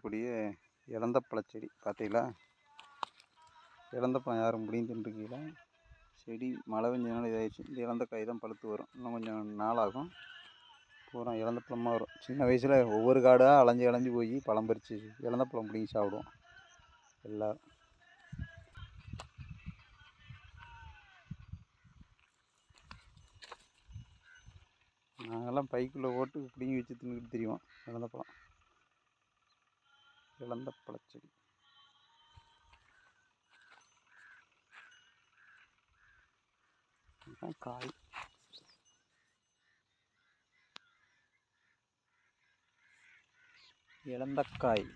கூடிய இலந்த பழச்செடி பார்த்தீங்களா இலந்த பழம் யாரும் முடியும் தின்றுக்கீங்களா செடி மழை பெஞ்சதுனால இதாகிடுச்சு இந்த இலந்த காய் தான் பழுத்து வரும். இன்னும் கொஞ்சம் நாளாகும் பூரா இலந்த பழமாக வரும். சின்ன வயசில் ஒவ்வொரு காடாக அலைஞ்சு அலைஞ்சு போய் பழம் பறித்து இலந்த பழம் பிடிங்கி சாப்பிடுவோம். எல்லோரும். நாங்கள்லாம் பைக்குள்ளே போட்டு பிடுங்கி வச்சு தின்னுக்கிட்டு தெரியும் இலந்த பழம். இழந்த பழச்செடி. இதுதான் காய். இழந்தக்காய்